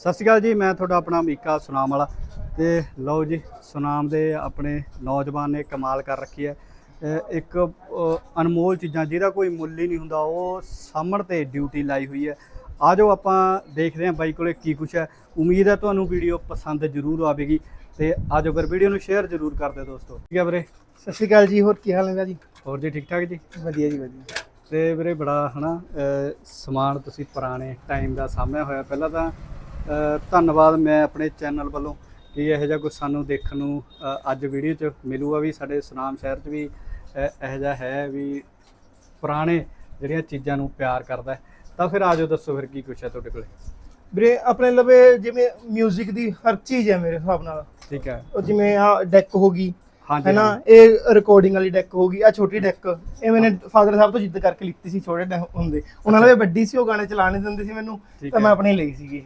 ਸਤਿ ਸ਼੍ਰੀ ਅਕਾਲ ਜੀ ਮੈਂ ਤੁਹਾਡਾ ਆਪਣਾ ਮੀਕਾ ਸੁਨਾਮ ਵਾਲਾ। ਤੇ ਲਓ ਜੀ ਸੁਨਾਮ ਦੇ ਆਪਣੇ ਨੌਜਵਾਨ ਨੇ ਕਮਾਲ ਕਰ ਰੱਖੀ ਹੈ। ਇੱਕ ਅਨਮੋਲ ਚੀਜ਼ਾਂ ਜਿਹਦਾ ਕੋਈ ਮੁੱਲ ਹੀ ਨਹੀਂ ਹੁੰਦਾ ਉਹ ਸਾਹਮਣ ਤੇ ਡਿਊਟੀ ਲਾਈ ਹੋਈ ਹੈ। ਆਜੋ ਆਪਾਂ ਦੇਖਦੇ ਹਾਂ ਬਾਈ ਕੋਲੇ ਕੀ ਕੁਛ ਹੈ। ਉਮੀਦ ਹੈ ਤੁਹਾਨੂੰ ਵੀਡੀਓ ਪਸੰਦ ਜ਼ਰੂਰ ਆਵੇਗੀ। ਤੇ ਆਜੋ ਫਿਰ ਵੀਡੀਓ ਨੂੰ ਸ਼ੇਅਰ ਜ਼ਰੂਰ ਕਰ ਦਿਓ ਦੋਸਤੋ। ਠੀਕ ਹੈ ਵੀਰੇ? ਸਤਿ ਸ਼੍ਰੀ ਅਕਾਲ ਜੀ ਹੋਰ ਕੀ ਹਾਲ ਹੈ ਜੀ ਹੋਰ ਜੀ ਠੀਕ ਠਾਕ ਜੀ? ਵਧੀਆ ਜੀ ਵਧੀਆ। ਤੇ ਵੀਰੇ ਬੜਾ ਹਨਾ ਸਮਾਨ ਤੁਸੀਂ ਪੁਰਾਣੇ ਟਾਈਮ ਦਾ ਸਾਹਮਣੇ ਹੋਇਆ। ਪਹਿਲਾਂ ਤਾਂ ਧੰਨਵਾਦ ਮੈਂ ਆਪਣੇ ਚੈਨਲ ਵੱਲੋਂ ਕਿ ਇਹੋ ਜਿਹਾ ਕੁਝ ਸਾਨੂੰ ਦੇਖਣ ਨੂੰ ਅੱਜ ਵੀਡੀਓ 'ਚ ਮਿਲੂਗਾ ਵੀ ਸਾਡੇ ਸੁਨਾਮ ਸ਼ਹਿਰ 'ਚ ਵੀ ਇਹੋ ਜਿਹਾ ਹੈ ਵੀ ਪੁਰਾਣੇ ਜਿਹੜੀਆਂ ਚੀਜ਼ਾਂ ਨੂੰ ਪਿਆਰ ਕਰਦਾ। ਤਾਂ ਫਿਰ ਆਜੋ ਦੱਸੋ ਫਿਰ ਕੀ ਕੁਛ ਹੈ ਤੁਹਾਡੇ ਕੋਲੇ? ਵੀਰੇ ਆਪਣੇ ਲਵੇ ਜਿਵੇਂ 뮤직 ਦੀ ਹਰ ਚੀਜ਼ ਹੈ ਮੇਰੇ ਹਿਸਾਬ ਨਾਲ। ਠੀਕ ਹੈ। ਉਹ ਜਿਵੇਂ ਆ ਡੈਕ ਹੋ ਗਈ ਹਾਂਜੀ ਹੈ ਨਾ ਇਹ ਰਿਕਾਰਡਿੰਗ ਵਾਲੀ ਡੈਕ ਹੋ ਗਈ ਆ ਛੋਟੀ ਡੈਕ ਇਹ ਮੈਨੇ ਫਾਦਰ ਸਾਹਿਬ ਤੋਂ ਜਿੱਦ ਕਰਕੇ ਲਿੱਤੀ ਸੀ ਛੋਟੇ ਹੁੰਦੇ। ਉਹਨਾਂ ਨਾਲ ਵੱਡੀ ਸੀ ਉਹ ਗਾਣੇ ਚਲਾਣੇ ਦਿੰਦੇ ਸੀ ਮੈਨੂੰ ਤਾਂ। ਮੈਂ ਆਪਣੀ ਲਈ ਸੀਗੀ।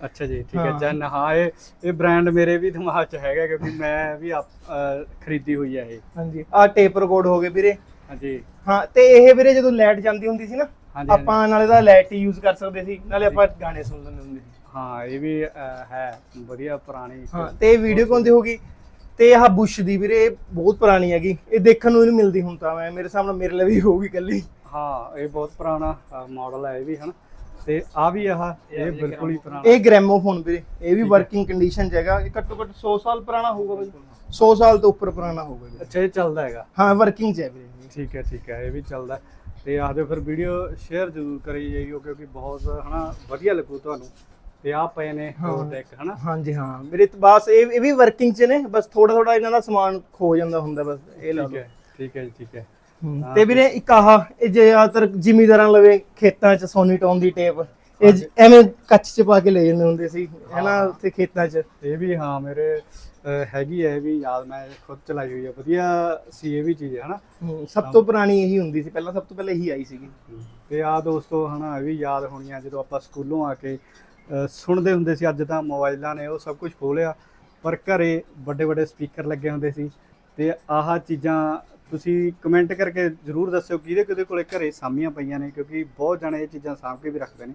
ਅੱਛਾ ਜੀ ਠੀਕ ਹੈ ਹਾਂ। ਜਨ ਹਾਂ ਇਹ ਇਹ ਬ੍ਰਾਂਡ ਮੇਰੇ ਵੀ ਦਿਮਾਗ 'ਚ ਹੈਗਾ ਕਿਉਂਕਿ ਮੈਂ ਵੀ ਆਪ- ਅਹ, ਖਰੀਦੀ ਹੋਈ ਹੈ ਇਹ। ਹਾਂਜੀ ਆ ਟੇਪ ਰਿਕਾਰਡ ਹੋ ਗਏ ਵੀਰੇ। ਹਾਂਜੀ। ਹਾਂ ਤੇ ਇਹ ਵੀਰੇ ਜਦੋਂ ਲਾਈਟ ਜਾਂਦੀ ਹੁੰਦੀ ਸੀ ਨਾ ਹਾਂਜੀ, ਆਪਾਂ ਨਾਲੇ ਦਾ ਲਾਈਟ ਯੂਜ਼ ਕਰ ਸਕਦੇ ਸੀ ਨਾਲੇ ਆਪਾਂ ਗਾਣੇ ਸੁਣ ਲੈਂਦੇ ਹੁੰਦੇ ਸੀ। ਹਾਂ ਇਹ ਵੀ ਅਹ, ਹੈ ਵਧੀਆ ਪੁਰਾਣੀ ਹਾਂ ਤੇ ਵੀਡੀਓ ਕੋਂਦੀ ਹੋਗੀ ਤੇ ਆਹ ਬੁਸ਼ ਦੀ ਵੀਰੇ ਇਹ ਬਹੁਤ ਪੁਰਾਣੀ ਹੈਗੀ। ਇਹ ਦੇਖਣ ਨੂੰ ਨਹੀਂ ਮਿਲਦੀ ਹੁਣ ਤਾਂ ਮੈਂ ਮੇਰੇ ਸਾਹਮਣੇ ਮੇਰੇ ਲਈ ਵੀ ਹੋਊਗੀ ਕੱਲੀ ਹਾਂ ਇਹ ਬਹੁਤ ਪੁਰਾਣਾ ਮਾਡਲ ਹੈ ਇਹ ਵੀ ਹਨ। ਤੇ ਆ ਵੀ ਆਹ ਇਹ ਬਿਲਕੁਲ ਹੀ ਪੁਰਾਣਾ। ਇਹ ਗ੍ਰੈਮੋਫੋਨ ਵੀਰੇ ਇਹ ਵੀ ਵਰਕਿੰਗ ਕੰਡੀਸ਼ਨ 'ਚ ਹੈਗਾ ਇਹ ਘੱਟੋ ਘੱਟ 100 ਸਾਲ ਪੁਰਾਣਾ ਹੋਊਗਾ ਬਾਈ। 100 ਸਾਲ। ਤੋਂ ਉੱਪਰ ਪੁਰਾਣਾ ਹੋਊਗਾ ਵੀਰੇ। ਅੱਛਾ ਇਹ ਚੱਲਦਾ ਹੈਗਾ। ਹਾਂ ਵਰਕਿੰਗ 'ਚ ਹੈ ਵੀਰੇ। ਠੀਕ ਹੈ ਠੀਕ ਹੈ ਇਹ ਵੀ ਚੱਲਦਾ। ਤੇ ਆਜੋ ਫਿਰ ਵੀਡੀਓ ਸ਼ੇਅਰ ਜ਼ਰੂਰ ਕਰੀ ਜਾਈਓ ਕਿਉਂਕਿ ਬਹੁਤ ਹਨਾ ਵਧੀਆ ਲੱਗੂ ਤੁਹਾਨੂੰ। ਤੇ ਆ ਪਏ ਨੇ। ਡੈਕ ਹਨਾ? ਹਾਂਜੀ ਹਾਂ। ਮੇਰੇ ਤਾਂ ਬਸ ਇਹ ਇਹ ਵੀ ਵਰਕਿੰਗ 'ਚ ਨੇ ਬਸ ਥੋੜਾ ਥੋੜਾ ਇਹਨਾਂ ਦਾ ਸਮਾਨ ਖੋ ਜਾਂਦਾ ਹੁੰਦਾ ਬਸ ਇਹ ਲਾ ਠੀਕ ਲਓ। ਹੈ ਠੀਕ ਹੈ ਜੀ ਠੀਕ। ਹਾਂ, ਤੇ ਵੀਰੇ ਇੱਕ ਆਹ ਇਹ ਜੇ ਜ਼ਿਆਦਾਤਰ ਜ਼ਿਮੀਦਾਰਾਂ ਲਵੇ ਖੇਤਾਂ 'ਚ ਸੋਨੀ ਟੋਨ ਦੀ ਟੇਪ ਇਹ ਜ- ਐਵੇਂ ਕੱਚ 'ਚ ਪਾ ਕੇ ਲੈ ਜਾਂਦੇ ਹੁੰਦੇ ਸੀ ਹੈਨਾ ਹਾਂ। ਉੱਥੇ ਖੇਤਾਂ 'ਚ? ਇਹ ਵੀ ਹਾਂ ਮੇਰੇ ਅਹ, ਹੈਗੀ ਹੈ ਇਹ ਵੀ ਯਾਦ ਮੈਂ ਖੁਦ ਚਲਾਈ ਹੋਈ ਹੈ ਵਧੀਆ ਸੀ ਇਹ ਵੀ ਚੀਜ਼ ਹੈ ਹਨਾ ਸਭ ਤੋਂ ਪੁਰਾਣੀ ਇਹੀ ਹੁੰਦੀ ਸੀ ਪਹਿਲਾਂ ਸਭ ਤੋਂ ਪਹਿਲਾਂ ਇਹੀ ਆਈ ਸੀਗੀ। ਤੇ ਆ ਦੋਸਤੋ ਹਨਾ ਇਹ ਵੀ ਯਾਦ ਹੋਣੀਆਂ ਜਦੋਂ ਆਪਾਂ ਸਕੂਲੋਂ ਆ ਕੇ ਅਹ, ਸੁਣਦੇ ਹੁੰਦੇ ਸੀ ਅੱਜ ਤਾਂ ਮੋਬਾਈਲਾਂ ਨੇ ਉਹ ਸਭ ਕੁਝ ਖੋਲਿਆ ਪਰ ਘਰੇ ਵੱਡੇ ਵੱਡੇ ਸਪੀਕਰ ਲੱਗੇ ਹੁੰਦੇ ਸੀ ਤੇ ਆਹ ਚੀਜ਼ਾਂ ਤੁਸੀਂ ਕਮੈਂਟ ਕਰਕੇ ਜਰੂਰ ਦੱਸਿਓ ਕਿਹਦੇ ਕਿਹਦੇ ਕੋਲੇ ਘਰੇ ਸਾਮੀਆਂ ਪਈਆਂ ਨੇ ਕਿਉਂਕਿ ਬਹੁਤ ਜਣੇ ਇਹ ਚੀਜ਼ਾਂ ਸਾਂਭ ਕੇ ਵੀ ਰੱਖਦੇ ਨੇ।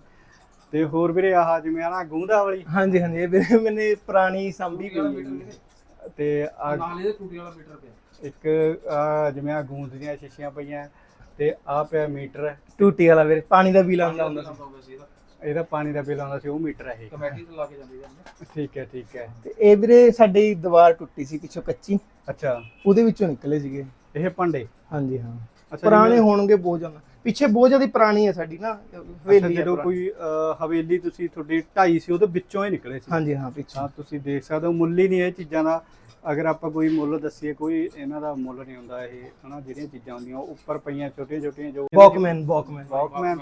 ਤੇ ਹੋਰ ਵੀਰੇ ਆਹ ਜਿਵੇਂ ਆ ਨਾ ਗੂੰਦਾ ਵਾਲੀ। ਹਾਂਜੀ ਹਾਂਜੀ ਇਹ ਵੀਰੇ ਮੈਨੇ ਪੁਰਾਣੀ ਸੰਭੀ ਪਈ ਹੈ ਤੇ ਆ ਨਾਲ ਇਹਦੇ ਟੂਟੀ ਵਾਲਾ ਮੀਟਰ ਪਿਆ। ਇੱਕ ਆਹ ਜਿਵੇਂ ਆ ਗੂੰਦ ਦੀਆਂ ਸ਼ੀਸ਼ੀਆਂ ਪਈਆਂ ਤੇ ਆ ਪਿਆ ਮੀਟਰ। ਟੂਟੀ ਵਾਲਾ ਵੀਰੇ ਪਾਣੀ ਦਾ ਬਿੱਲ ਆਉਂਦਾ ਹੁੰਦਾ ਸੀ। ਹੋਊਗਾ ਸੀ ਇਹਦਾ। ਇਹਦਾ ਪਾਣੀ ਦਾ ਬਿੱਲ ਆਉਂਦਾ ਸੀ ਉਹ ਮੀਟਰ ਹੈ ਇਹ। ਕਮੇਟੀ ਤੋਂ ਲਾ ਕੇ ਜਾਂਦੀ ਜਾਂਦੀ ਠੀਕ ਹੈ ਠੀਕ ਹੈ। ਤੇ ਇਹ ਵੀਰੇ ਸਾਡੀ ਦੀਵਾਰ ਟੁੱਟੀ ਸੀ ਪਿੱਛੋਂ ਕੱਚੀ। ਅੱਛਾ। ਉਹਦੇ ਵਿੱਚੋਂ ਨਿਕਲੇ ਸੀਗੇ। ਇਹ ਭਾਂਡੇ? ਹਾਂਜੀ ਹਾਂ। ਅੱਛਾ ਪੁਰਾਣੇ ਹੋਣਗੇ ਬਹੁਤ ਜ਼ਿਆਦਾ। ਪਿੱਛੇ ਬਹੁਤ ਜ਼ਿਆਦਾ ਪੁਰਾਣੀ ਹੈ ਸਾਡੀ ਨਾ ਹਵੇਲੀ ਜਦੋਂ। ਕੋਈ ਹਵੇਲੀ ਤੁਸੀਂ ਤੁਹਾਡੀ ਢਾਈ ਸੀ ਉਹਦੇ ਵਿੱਚੋਂ ਹੀ ਨਿਕਲੇ ਸੀ। ਹਾਂਜੀ ਹਾਂ ਪਿੱਛੇ। ਹਾਂ ਤੁਸੀਂ ਦੇਖ ਸਕਦੇ ਹੋ ਮੁੱਲ ਹੀ ਨਹੀਂ ਇਹ ਚੀਜ਼ਾਂ ਦਾ। ਅਗਰ ਆਪਾਂ ਕੋਈ ਮੁੱਲ ਦੱਸੀਏ ਕੋਈ ਇਹਨਾਂ ਦਾ ਮੁੱਲ ਨਹੀਂ ਹੁੰਦਾ ਇਹ ਹਨਾ ਜਿਹੜੀਆਂ ਚੀਜ਼ਾਂ ਹੁੰਦੀਆਂ ਉਹ ਉੱਪਰ ਪਈਆਂ ਛੋਟੀਆਂ ਛੋਟੀਆਂ ਜੋ ਵਾਕਮੈਨ ਵਾਕਮੈਨ ਵਾਕਮੈਨ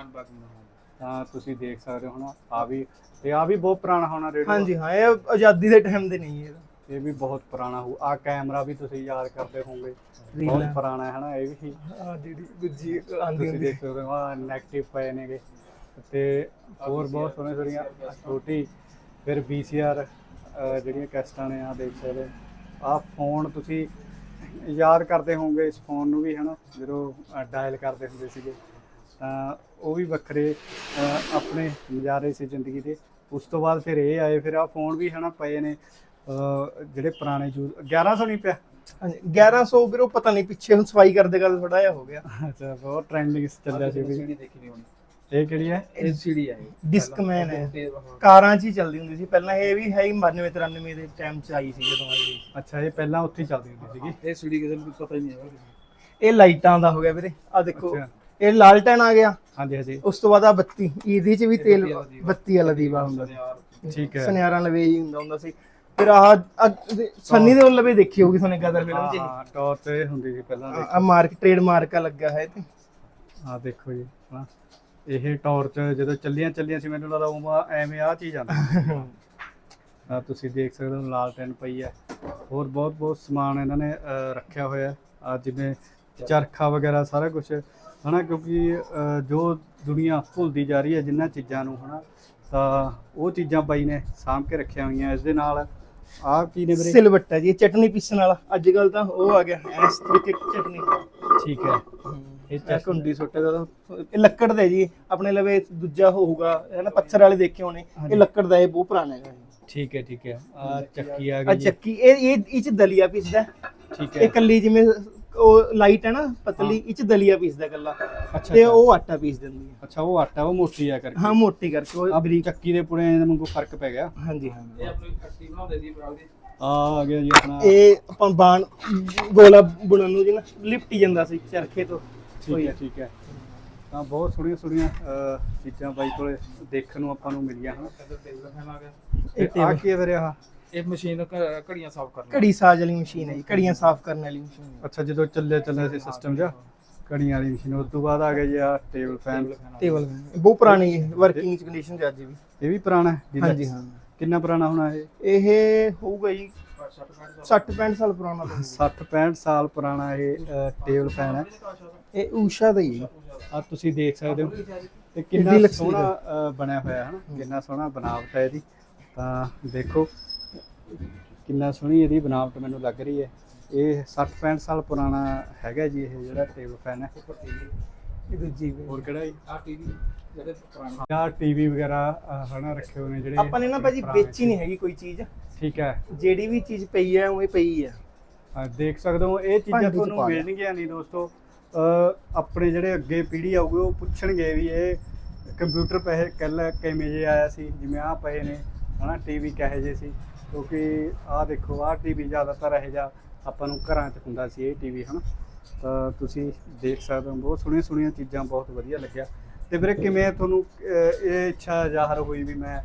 ਤਾਂ ਤੁਸੀਂ ਦੇਖ ਸਕਦੇ ਹੋ ਹਨਾ ਆ ਵੀ ਤੇ ਆ ਵੀ ਬਹੁਤ ਪੁਰਾਣਾ ਹੋਣਾ ਰੇਡੀਓ। ਹਾਂਜੀ ਹਾਂ ਇਹ ਆਜ਼ਾਦੀ ਦੇ ਟਾਈਮ ਦੇ ਨਹੀਂ ਹੈ। ਇਹ ਵੀ ਬਹੁਤ ਪੁਰਾਣਾ ਹੋ ਆ ਕੈਮਰਾ ਵੀ ਤੁਸੀਂ ਯਾਦ ਕਰਦੇ ਹੋਵੋਗੇ। ਰੀਲ। ਬਹੁਤ। ਪੁਰਾਣਾ ਹੈ ਹਨਾ ਇਹ ਵੀ ਆ ਜਿਹੜੀ ਦੂਜੀ ਆਂਦੀ ਤੁਸੀਂ ਹੁੰਦੀ। ਦੇਖ ਸਕਦੇ ਹੋ ਆ ਨੈਗੇਟਿਵ ਪਏ ਨੇਗੇ। ਤੇ ਹੋਰ ਬਹੁਤ ਸੋਹਣੇ ਸੋਹਣੀਆਂ ਛੋਟੀ ਫਿਰ ਅਹ ਜਿਹੜੀਆਂ ਕੈਸਟਾਂ ਨੇ ਆ ਦੇਖ ਸਕਦੇ ਆ ਫੋਨ ਤੁਸੀਂ ਯਾਦ ਕਰਦੇ ਹੋਵੋਗੇ ਇਸ ਫੋਨ ਨੂੰ ਵੀ ਹਨਾ ਜਦੋਂ ਡਾਇਲ ਕਰਦੇ ਹੁੰਦੇ ਸੀਗੇ ਤਾਂ ਉਹ ਵੀ ਵੱਖਰੇ ਆਪਣੇ ਨਜ਼ਾਰੇ ਸੀ ਜ਼ਿੰਦਗੀ ਦੇ। ਉਸ ਤੋਂ ਬਾਅਦ ਫਿਰ ਇਹ ਆਏ ਫਿਰ ਆ ਫੋਨ ਵੀ ਹਨਾ ਪਏ ਨੇ। ਜਿਹੜੇ ਪੁਰਾਣੇ ਯੂਜ਼ 1100 ਨਹੀਂ ਪਿਆ? ਹਾਂਜੀ 1100 ਵੀਰੋ ਪਤਾ ਨਹੀਂ ਪਿੱਛੇ ਹੁਣ ਸਫ਼ਾਈ ਕਰਦੇ ਕਰਦੇ ਥੋੜਾ ਜਿਹਾ ਹੋ ਗਿਆ। ਅੱਛਾ ਬਹੁਤ ਟ੍ਰੈਂਡਿੰਗ ਚੱਲਿਆ ਸੀ ਵੀ। ਸੀਡੀ ਦੇਖੀ ਨਹੀਂ ਹੋਣੀ ਇਹ ਕਿਹੜੀ ਹੈ? ਇਹ ਸੀਡੀ ਹੈ। ਡਿਸਕਮੈਨ ਹੈ। ਕਾਰਾਂ 'ਚ ਹੀ ਚੱਲਦੀ ਹੁੰਦੀ ਸੀ। ਪਹਿਲਾਂ ਇਹ ਵੀ ਹੈ ਹੀ 92 93 ਦੇ ਟਾਈਮ 'ਚ ਆਈ ਸੀ ਜਦੋਂ ਆਈ ਸੀ। ਅੱਛਾ ਇਹ ਪਹਿਲਾਂ ਉੱਥੇ ਚੱਲਦੀ ਹੁੰਦੀ ਸੀਗੀ। ਇਹ ਸੀਡੀ ਕਿਸੇ ਨੂੰ ਪਤਾ ਹੀ ਨਹੀਂ ਹੈਗਾ। ਇਹ ਲਾਈਟਾਂ ਦਾ ਹੋ ਗਿਆ ਵੀਰੇ। ਆ ਦੇਖੋ। ਇਹ ਲਾਲਟਨ ਆ ਗਿਆ। ਹਾਂਜੀ ਹਾਂਜੀ। ਉਸ ਤੋਂ ਬਾਅਦ ਆ ਬੱਤੀ। ਇਹਦੇ 'ਚ ਵੀ ਤੇਲ ਬੱਤੀ ਵਾਲਾ ਦੀਵਾ। ਹੁੰਦਾ ਸੀ। ਠੀਕ ਹੈ। ਸੁਨਿਆਰਾਂ ਲਵੇ ਹੀ ਹੁੰਦਾ ਹੁੰਦਾ ਸੀ। ਫਿਰ ਆਹ ਸੰਨੀ ਦੇ ਲਵੇ ਦੇਖੀ ਹੋਗੀ ਤੁਹਾਨੂੰ ਗਦਰ ਫਿਲਮ 'ਚ ਹਾਂ ਟੌਰ ਤੇ ਹੁੰਦੀ ਸੀ ਪਹਿਲਾਂ ਆ ਮਾਰਕ ਟ੍ਰੇਡ ਮਾਰਕਾ ਲੱਗਾ ਹੈ ਤੇ ਆ ਦੇਖੋ ਜੀ ਹਾਂ ਇਹ ਟੌਰਚ ਜਦੋਂ ਚੱਲੀਆਂ ਚੱਲੀਆਂ ਸੀ ਮੈਨੂੰ ਲੱਗਦਾ ਉਹ ਐਵੇਂ ਆ ਚੀਜ਼ ਆਉਂਦੀ ਆ ਤੁਸੀਂ ਦੇਖ ਸਕਦੇ ਹੋ ਲਾਲ ਟੈਨ ਪਈ ਹੈ ਹੋਰ ਬਹੁਤ ਬਹੁਤ ਸਮਾਨ ਇਹਨਾਂ ਨੇ ਅਹ, ਰੱਖਿਆ ਹੋਇਆ। ਆ ਜਿਵੇਂ ਚਰਖਾ ਵਗੈਰਾ ਸਾਰਾ ਕੁਝ ਹਨਾ ਕਿਉਂਕਿ ਅਹ, ਜੋ ਦੁਨੀਆ ਭੁੱਲਦੀ ਜਾ ਰਹੀ ਹੈ ਜਿੰਨਾਂ ਚੀਜ਼ਾਂ ਨੂੰ ਹਨਾ ਤਾਂ ਉਹ ਚੀਜ਼ਾਂ ਬਾਈ ਨੇ ਸਾਂਭ ਕੇ ਰੱਖੀਆਂ ਹੋਈਆਂ ਇਸ ਦੇ ਨਾਲ। ਆਹ ਕੀ ਨੇ ਵੀਰੇ? ਸਿਲਵੱਟਾ ਜੀ ਇਹ ਚਟਨੀ ਪੀਸਣ ਵਾਲਾ। ਅੱਜ ਕੱਲ ਤਾਂ ਉਹ ਆ ਗਿਆ ਇਸ ਤਰੀਕੇ ਦੀ ਚਟਨੀ। ਠੀਕ ਹੈ। ਇਹ ਇਹ ਚੱਕ ਕੁੰਡੀ ਸੁੱਟੇ ਦਾ ਤਾਂ- ਇਹ ਲੱਕੜ ਦਾ ਹੈ ਜੀ ਆਪਣੇ ਲਵੇ ਦੂਜਾ ਹੋਊਗਾ ਹੈ ਨਾ ਪੱਥਰ ਵਾਲੇ ਦੇਖੇ ਹੋਣੇ। ਇਹ ਲੱਕੜ ਦਾ ਇਹ ਬਹੁਤ ਪੁਰਾਣਾ ਹੈਗਾ ਠੀਕ ਹੈ ਠੀਕ ਹੈ। ਆ ਚੱਕੀ ਆ ਆ ਗਈ। ਜੀ। ਚੱਕੀ ਇਹ ਇਹ ਇਹ ਚ ਦਲੀਆ ਪੀਸਦਾ। ਠੀਕ ਇਹ ਹੈ ਕੱਲੀ ਜਿਵੇਂ ਉਹ ਲਾਈਟ ਹੈ ਨਾ ਪਤਲੀ ਇਹ ਚ ਦਲੀਆ ਪੀਸਦਾ ਕੱਲਾ ਅੱਛਾ ਤੇ। ਉਹ ਆਟਾ ਪੀਸ ਦਿੰਦੀ ਹੈ। ਅੱਛਾ ਉਹ ਆਟਾ ਉਹ ਮੋਟੀ ਆ ਕਰਕੇ। ਹਾਂ ਮੋਟੀ ਕਰਕੇ ਉਹ ਆ ਬਰੀਕ। ਚੱਕੀ ਦੇ ਪੁੜੇ ਦੇ ਵਾਂਗੂ ਫ਼ਰਕ ਪੈ ਗਿਆ। ਹਾਂਜੀ ਹਾਂ ਇਹ ਆਪਣੀ ਕੱਟੀ ਬਣਾਉਂਦੇ ਸੀ ਬਰਾਲ ਦੀ। ਆ ਆ ਗਿਆ ਜੀ ਆਪਣਾ। ਇਹ ਆਪਾਂ ਬਾਣ ਗੋਲਾ ਬੁਣਨ ਨੂੰ ਜੀ ਨਾ ਲਿਪਟੀ ਜਾਂਦਾ ਸੀ ਚਰਖੇ ਤੋਂ। ਠੀਕ ਹੈ ਠੀਕ ਹੈ। ਤਾਂ ਬਹੁਤ ਸੋਹਣੀਆਂ ਸੋਹਣੀਆਂ ਅਹ, ਚੀਜ਼ਾਂ ਬਾਈ ਕੋਲੇ ਦੇਖਣ ਨੂੰ ਆਪਾਂ ਨੂੰ ਮਿਲੀਆਂ ਹਨ। ਫੈਨ ਆ ਕੀ ਹੈ ਵੀਰੇ ਆ ਇਹ ਮਸ਼ੀਨ ਘ- ਘੜੀਆਂ ਸਾਫ਼ ਕਰਨਾ ਘੜੀ ਸਾਜ ਵਾਲੀ ਮਸ਼ੀਨ ਹੈ ਜੀ ਘੜੀਆਂ ਸਾਫ਼ ਕਰਨ ਵਾਲੀ ਮਸ਼ੀਨ ਹੈ। ਅੱਛਾ ਜਦੋਂ ਚੱਲੇ ਚੱਲੇ ਸੀ ਸਿਸਟਮ ਜਿਹਾ ਕੜੀਆਂ ਵਾਲੀ ਮਸ਼ੀਨ ਉਸ ਤੋਂ ਬਾਅਦ ਆ ਗਿਆ ਜੀ ਆ ਟੇਬਲ ਫੈਨ ਟੇਬਲ ਬਹੁਤ ਪੁਰਾਣੀ ਹੈ ਵਰਕਿੰਗ ਕੰਡੀਸ਼ਨ ਚ ਅੱਜ ਵੀ। ਇਹ ਵੀ ਪੁਰਾਣਾ ਹੈ ਜਿਹਦਾ- ਹਾਂਜੀ ਹਾਂ। ਕਿੰਨਾ ਪੁਰਾਣਾ ਹੋਣਾ ਇਹ? ਇਹ ਹੋਊਗਾ ਜੀ 60 65 ਸਾਲ ਪੁਰਾਣਾ ਤਾਂ 60 65 ਸਾਲ ਪੁਰਾਣਾ ਇਹ ਟੇਬਲ ਫੈਨ ਹੈ। ਇਹ ਊਸ਼ਾ ਦਾ ਹੀ ਹੈ। ਆ ਤੁਸੀਂ ਦੇਖ ਸਕਦੇ ਹੋ ਤੇ ਕਿੰਨੀ ਸੋਹਣਾ ਬਣਿਆ ਹੋਇਆ ਹੈ ਨਾ ਕਿੰਨਾ ਸੋਹਣਾ ਬਣਾਵਟ ਹੈ ਇਹਦੀ। ਤਾਂ ਦੇਖੋ ਕਿੰਨਾ ਸੋਹਣੀ ਇਹਦੀ ਬਣਾਵਟ ਮੈਨੂੰ ਲੱਗ ਰਹੀ ਹੈ। ਇਹ 60 65 ਸਾਲ ਪੁਰਾਣਾ ਹੈਗਾ ਜੀ ਇਹ ਜਿਹੜਾ ਟੇਬਲ ਫੈਨ ਹੈ। ਇਹ ਦੂਜੀ ਵੀ। ਹੋਰ ਕਿਹੜਾ ਜੀ? ਆ ਟੀਵੀ ਜਿਹੜੇ ਪੁਰਾਣੇ। ਆ ਟੀਵੀ ਵਗੈਰਾ ਹਨਾ ਰੱਖੇ ਹੋਏ ਨੇ ਜਿਹੜੇ ਆਪਾਂ ਨੇ ਨਾ ਭਾਜੀ ਵੇਚੀ ਨਹੀਂ ਹੈਗੀ ਕੋਈ ਚੀਜ਼। ਠੀਕ ਹੈ। ਜਿਹੜੀ ਵੀ ਚੀਜ਼ ਪਈ ਹੈ ਉਹ ਪਈ ਹੈ। ਆ ਦੇਖ ਸਕਦੇ ਹੋ ਇਹ ਚੀਜ਼ਾਂ ਤੁਹਾਨੂੰ। ਮਿਲਣਗੀਆਂ ਨਹੀਂ ਦੋਸਤੋ। ਆਪਣੇ ਜਿਹੜੇ ਅੱਗੇ ਪੀੜ੍ਹੀ ਆਊਗੀ ਉਹ ਪੁੱਛਣਗੇ ਵੀ ਇਹ ਕੰਪਿਊਟਰ ਪੈਸੇ ਕੱਲ ਕਿਵੇਂ ਜੇ ਆਇਆ ਸੀ ਜਿਵੇਂ ਆਹ ਪਏ ਨੇ ਹਨਾ ਟੀਵੀ ਕਹੇ ਜੇ ਸੀ। ਕਿਉਂਕਿ ਆਹ ਦੇਖੋ ਆਹ ਟੀਵੀ ਜ਼ਿਆਦਾਤਰ ਇਹ ਜਾ ਆਪਾਂ ਨੂੰ ਘਰਾਂ 'ਚ ਹੁੰਦਾ ਸੀ ਇਹ ਟੀਵੀ ਹਨਾ? ਤਾਂ ਤੁਸੀਂ ਦੇਖ ਸਕਦੇ ਹੋ ਬਹੁਤ ਸੋਹਣੀਆਂ ਸੋਹਣੀਆਂ ਚੀਜ਼ਾਂ ਬਹੁਤ ਵਧੀਆ ਲੱਗਿਆ। ਤੇ ਵੀਰੇ ਕਿਵੇਂ ਤੁਹਾਨੂੰ ਇਹ ਇੱਛਾ ਜ਼ਾਹਰ ਹੋਈ ਵੀ ਮੈਂ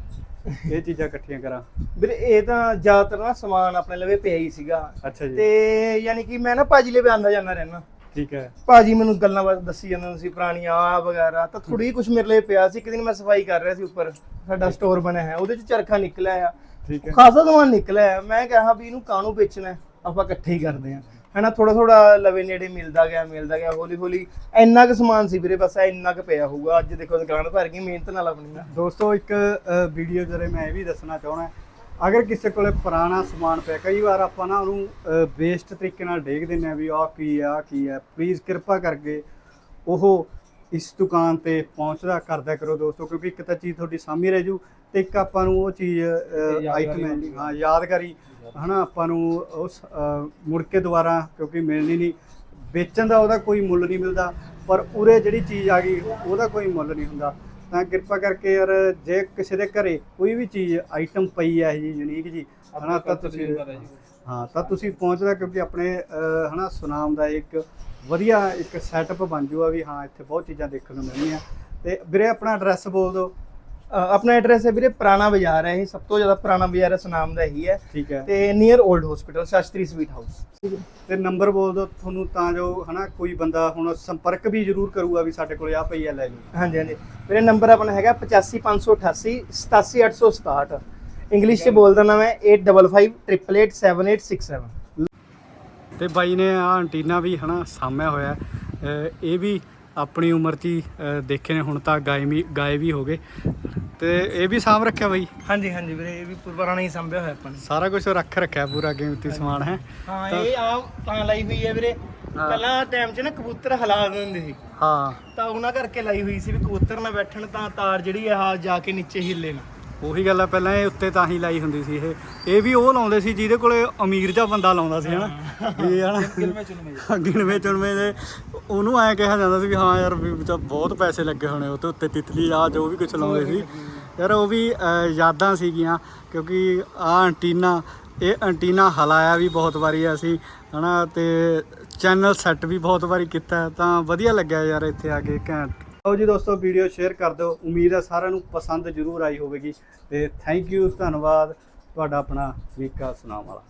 ਇਹ ਚੀਜ਼ਾਂ ਇਕੱਠੀਆਂ ਕਰਾਂ? ਵੀਰੇ ਇਹ ਤਾਂ ਜ਼ਿਆਦਾਤਰ ਨਾ ਸਮਾਨ ਆਪਣੇ ਲਵੇ ਪਿਆ ਹੀ ਸੀਗਾ। ਅੱਛਾ ਜੀ। ਤੇ ਯਾਨੀ ਕਿ ਮੈਂ ਨਾ ਭਾਜੀ ਲਵੇ ਆਂਦਾ ਜਾਂਦਾ ਰਹਿਣਾ ਠੀਕ ਹੈ। ਭਾਜੀ ਮੈਨੂੰ ਗੱਲਾਂ ਬਾਤ ਦੱਸੀ ਜਾਂਦੇ ਸੀ ਪੁਰਾਣੀਆਂ ਆ ਵਗੈਰਾ ਤਾਂ ਥੋੜੀ ਕੁਝ ਮੇਰੇ ਲਈ ਪਿਆ ਸੀ। ਇੱਕ ਦਿਨ ਮੈਂ ਸਫ਼ਾਈ ਕਰ ਰਿਹਾ ਸੀ ਉੱਪਰ ਸਾਡਾ ਸਟੋਰ ਬਣਿਆ ਹੈ। ਉਹਦੇ ਚ ਚਰਖਾ ਨਿਕਲਿਆ ਆ। ਠੀਕ ਹੈ। ਖਾਸਾ ਸਮਾਨ ਨਿਕਲਿਆ। ਮੈਂ ਕਿਹਾ ਵੀ ਇਹਨੂੰ ਕਾਹਨੂੰ ਵੇਚਣਾ ਹੈ? ਆਪਾਂ ਇਕੱਠੇ ਹੀ ਕਰਦੇ ਹਾਂ। ਹਨਾ ਥੋੜਾ ਥੋੜਾ ਲਵੇ ਨੇੜੇ ਮਿਲਦਾ ਗਿਆ ਮਿਲਦਾ ਗਿਆ ਹੌਲੀ ਹੌਲੀ ਇੰਨਾ ਕੁ ਸਮਾਨ ਸੀ ਵੀਰੇ ਬਸ ਇੰਨਾ ਕੁ ਪਿਆ ਹੋਊਗਾ। ਅੱਜ ਦੇਖੋ ਦੁਕਾਨ ਭਰ ਗਈ ਮਿਹਨਤ ਨਾਲ ਆਪਣੀ ਨਾ। ਦੋਸਤੋ ਇੱਕ ਵੀਡੀਓ ਜਿਹੜੇ ਮੈਂ ਇਹ ਵੀ ਦੱਸਣਾ ਚਾਹਣਾ ਅਗਰ ਕਿਸੇ ਕੋਲੇ ਪੁਰਾਣਾ ਸਮਾਨ ਪਿਆ ਕਈ ਵਾਰ ਆਪਾਂ ਨਾ ਉਹਨੂੰ ਵੇਸਟ ਤਰੀਕੇ ਨਾਲ ਡੇਗ ਦਿੰਨੇ ਆ ਵੀ ਆਹ ਕੀ ਆ ਆਹ ਕੀ ਆ ਪਲੀਜ਼ ਕਿਰਪਾ ਕਰਕੇ ਉਹ ਇਸ ਦੁਕਾਨ ਤੇ ਪਹੁੰਚਦਾ ਕਰਦਾ ਕਰੋ ਦੋਸਤੋ ਕਿਉਂਕਿ ਇੱਕ ਤਾਂ ਚੀਜ਼ ਤੁਹਾਡੀ ਸਾਹਮਣੇ ਰਹਿ ਜੂ ਇੱਕ ਆਪਾਂ ਨੂੰ ਉਹ ਚੀਜ਼ ਆਈਟਮ ਹੈ। ਹਾਂ ਯਾਦਗਾਰੀ। ਹਨਾ ਆਪਾਂ ਨੂੰ ਉਸ ਮੁੜ ਕੇ ਦੁਬਾਰਾ ਕਿਉਂਕਿ ਮਿਲਣੀ ਨਹੀਂ। ਵੇਚਣ ਦਾ ਉਹਦਾ ਕੋਈ ਮੁੱਲ ਨਹੀਂ ਮਿਲਦਾ ਪਰ ਉਰੇ ਜਿਹੜੀ ਚੀਜ਼ ਆ ਗਈ ਉਹਦਾ ਕੋਈ ਮੁੱਲ ਨਹੀਂ ਹੁੰਦਾ। ਤਾਂ ਕਿਰਪਾ ਕਰਕੇ ਯਾਰ ਜੇ ਕਿਸੇ ਦੇ ਘਰੇ ਕੋਈ ਵੀ ਚੀਜ਼ ਆਈਟਮ ਪਈ ਹੈ ਜੀ ਯੂਨੀਕ ਜੀ ਹਨਾ ਤਾਂ ਤੁਸੀਂ ਹਾਂ ਤਾਂ ਤੁਸੀਂ ਪਹੁੰਚਦਾ ਕਿਉਂਕਿ ਆਪਣੇ ਹਨਾ ਸੁਨਾਮ ਦਾ ਇੱਕ ਵਧੀਆ ਇੱਕ ਸੈਟਅਪ ਬਣ ਜੂਗਾ ਵੀ ਹਾਂ ਇੱਥੇ ਬਹੁਤ ਚੀਜ਼ਾਂ ਦੇਖਣ ਨੂੰ ਮਿਲਣੀਆਂ। ਤੇ ਵੀਰੇ ਆਪਣਾ ਐਡਰੈਸ ਬੋਲ ਦਿਓ। ਆਪਣਾ ਐਡਰੈਸ ਹੈ ਵੀਰੇ ਪੁਰਾਣਾ ਬਾਜ਼ਾਰ ਹੈ ਇਹ ਸਭ ਤੋਂ ਜ਼ਿਆਦਾ ਪੁਰਾਣਾ ਬਾਜ਼ਾਰ ਹੈ ਸੁਨਾਮ ਦਾ ਇਹੀ ਹੈ। ਠੀਕ ਹੈ। ਤੇ near old hospital Shastri sweet house ਤੇ ਨੰਬਰ ਬੋਲ ਦਿਓ ਤੁਹਾਨੂੰ ਤਾਂ ਜੋ ਹਨਾ ਕੋਈ ਬੰਦਾ ਹੁਣ ਸੰਪਰਕ ਵੀ ਜ਼ਰੂਰ ਕਰੂਗਾ ਵੀ ਸਾਡੇ ਕੋਲੇ ਆ ਪਈ ਹੈ ਲੈ ਲਓ। ਹਾਂਜੀ ਹਾਂਜੀ। ਮੇਰੇ ਨੰਬਰ ਆਪਣਾ ਹੈਗਾ 85588 87867 ਇੰਗਲਿਸ਼ ਚ ਬੋਲਦਾ ਨਾ ਮੈਂ 8558887867 ਤੇ ਬਾਈ ਨੇ ਆ ਐਂਟੀਨਾ ਵੀ ਹਨਾ ਸਾਂਭਿਆ ਹੋਇਆ ਹੈ। ਇਹ ਵੀ ਆਪਣੀ ਉਮਰ 'ਚ ਹੀ ਦੇਖੇ ਨੇ ਹੁਣ ਤਾਂ ਗਾਇ ਵੀ ਗਾਇ ਵੀ ਹੋ ਗਏ। ਤੇ ਇਹ ਵੀ ਸਾਂਭ ਰੱਖਿਆ ਬਾਈ? ਹਾਂਜੀ ਹਾਂਜੀ ਵੀਰੇ ਇਹ ਵੀ ਪੁਰਾਣਾ ਹੀ ਸੰਭਿਆ ਹੋਇਆ ਆਪਾਂ ਨੇ। ਸਾਰਾ ਕੁਝ ਰੱਖ ਰੱਖਿਆ ਪੂਰਾ ਕੀਮਤੀ ਸਮਾਨ ਹੈ? ਹਾਂ ਇਹ ਆ ਤਾਂ ਲਾਈ ਹੋਈ ਹੈ ਵੀਰੇ। ਪਹਿਲਾਂ ਟਾਈਮ 'ਚ ਨਾ ਕਬੂਤਰ ਹਲਾ ਦਿੰਦੇ ਸੀ। ਹਾਂ। ਤਾਂ ਉਹਨਾਂ ਕਰਕੇ ਲਾਈ ਹੋਈ ਸੀ ਵੀ ਕਬੂਤਰ ਨਾ ਬੈਠਣ ਤਾਂ ਤਾਰ ਜਿਹੜੀ ਆ ਜਾ ਕੇ ਨੀਚੇ ਹਿੱਲੇ ਨਾ। ਉਹੀ ਗੱਲ ਆ ਪਹਿਲਾਂ ਇਹ ਉੱਤੇ ਤਾਂ ਹੀ ਲਾਈ ਹੁੰਦੀ ਸੀ ਇਹ। ਇਹ ਵੀ ਉਹ ਲਾਉਂਦੇ ਸੀ ਜਿਹਦੇ ਕੋਲੇ ਅਮੀਰ ਜਿਹਾ ਬੰਦਾ ਲਾਉਂਦਾ ਸੀ ਹਨਾ? ਵੀ ਹਨਾ? ਗਿਣਵੇਂ ਚੁਣਵੇਂ ਦੇ। ਉਹਨੂੰ ਐਂ ਕਿਹਾ ਜਾਂਦਾ ਸੀ ਵੀ ਹਾਂ ਯਾਰ ਵੀ ਬਹੁਤ ਪੈਸੇ ਲੱਗੇ ਹੋਣੇ ਉਹ ਤੇ ਉੱਤੇ ਤਿਤਲੀ ਆ ਜੋ ਵੀ ਕੁਝ ਲਾਉਂਦੇ ਸੀ। ਯਾਰ ਉਹ ਵੀ ਯਾਦਾਂ ਸੀਗੀਆਂ ਕਿਉਂਕਿ ਆ ਐਂਟੀਨਾ ਇਹ ਐਂਟੀਨਾ ਹਲਾਇਆ ਵੀ ਬਹੁਤ ਵਾਰੀ ਅਸੀਂ ਹਨਾ? ਤੇ ਚੈਨਲ ਸੈੱਟ ਵੀ ਬਹੁਤ ਵਾਰੀ ਕੀਤਾ ਤਾਂ ਵਧੀਆ ਲੱਗਿਆ ਯਾਰ ਇੱਥੇ ਆ ਕੇ ਘੈਂਟ। ਆਓ ਜੀ ਦੋਸਤੋ ਵੀਡੀਓ ਸ਼ੇਅਰ ਕਰ ਦਿਓ। ਉਮੀਦ ਹੈ ਸਾਰਿਆਂ ਨੂੰ ਪਸੰਦ ਜ਼ਰੂਰ ਆਈ ਹੋਵੇਗੀ। ਤੇ ਥੈਂਕ ਯੂ ਧੰਨਵਾਦ। ਤੁਹਾਡਾ ਆਪਣਾ ਵੀਕਾ ਸੁਨਾਮ ਵਾਲਾ।